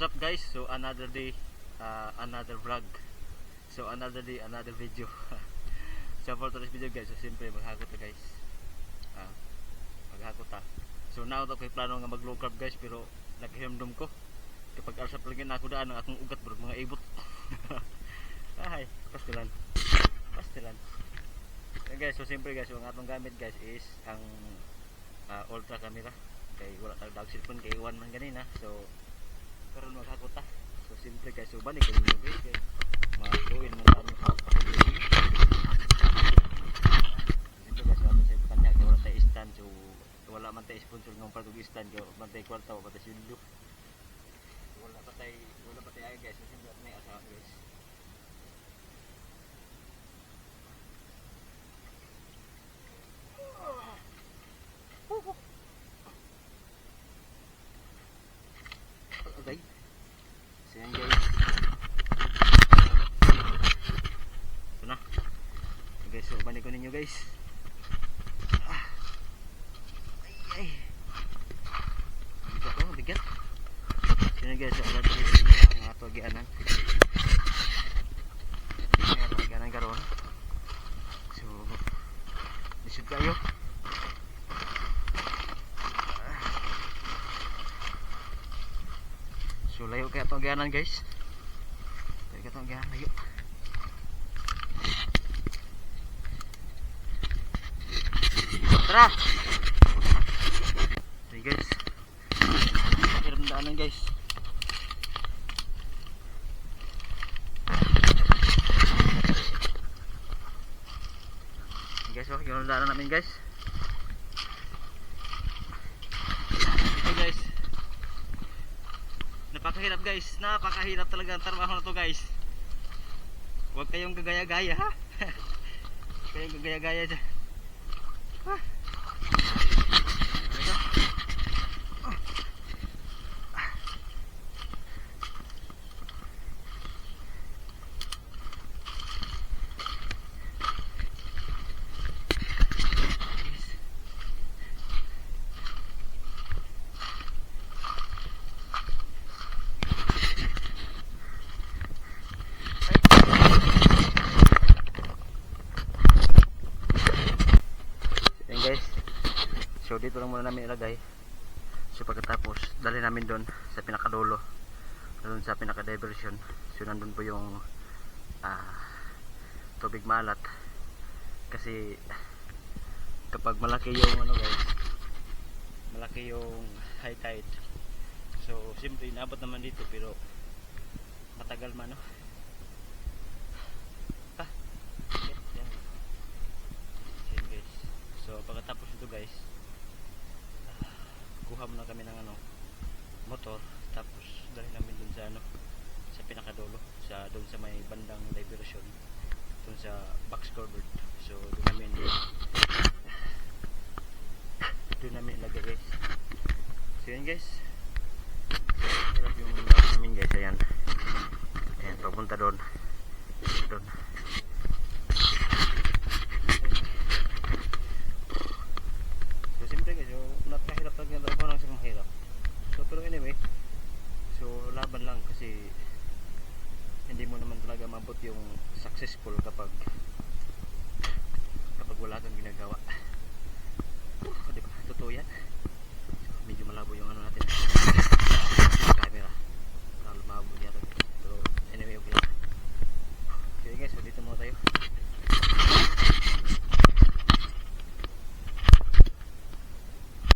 what's up guys? So another day, uh, another vlog. So another day, another video. so for today's video guys, so siyempre maghakot ta guys. Ah, maghakot ta. So now to ko'y plano nga mag low carb guys pero naghimdum ko. Kapag arsa palagyan ako daan ang akong ugat bro, mga ibot. Ay, pastilan. Pastilan. So guys, so siyempre guys, yung atong gamit guys is ang ah, ultra camera. Kay wala tayong dag cellphone kay iwan man ganina. So karon maghakot ta. So simple balik ko ninyo guys. Kay mag-luin mo kami. Simple guys, wala sa kanya kay wala tayo stand so wala man tayo sponsor ng pagod stand kay man tayo kwarta wala tayo sildo. Wala pa tayo wala pa tayo ay guys, so simple may asawa guys. Okay. So yan guys. Ito na. Okay, ninyo guys. Ah. Ay, ay. Bigat ko, bigat. So yan guys, so ninyo ang ato agianan. Ang ato agianan karon. So, lisod kayo. So layo kaya itong ganan guys. Layo kaya itong ganan layo. Tara! Sige guys. Hirap na daanan guys. Guys, oh, yung daanan namin guys. Ito guys. Napakahirap guys. Napakahirap talaga ang trabaho na to guys. Huwag kayong gagaya-gaya ha. Huwag kayong gagaya-gaya dyan. Ha? Guys. So dito lang muna namin ilagay. So pagkatapos dali namin doon sa pinakadulo. Doon sa pinaka diversion. So nandun po yung ah, tubig malat. Kasi kapag malaki yung ano guys, malaki yung high tide. So siyempre inabot naman dito pero matagal man no. Ah. So pagkatapos ito guys, kuha muna kami ng ano, motor tapos dali namin dun sa ano, sa pinakadulo, sa doon sa may bandang diversion, dun sa box covered. So doon namin doon namin ilagay guys. So yun guys. Hirap yung daan namin guys, ayan. Ayan, papunta doon. Doon. So simple guys, so napakahirap talaga yung trabaho lang sa mahirap. So pero anyway, so laban lang kasi hindi mo naman talaga mabot yung successful kapag kapag wala kang ginagawa. Uh,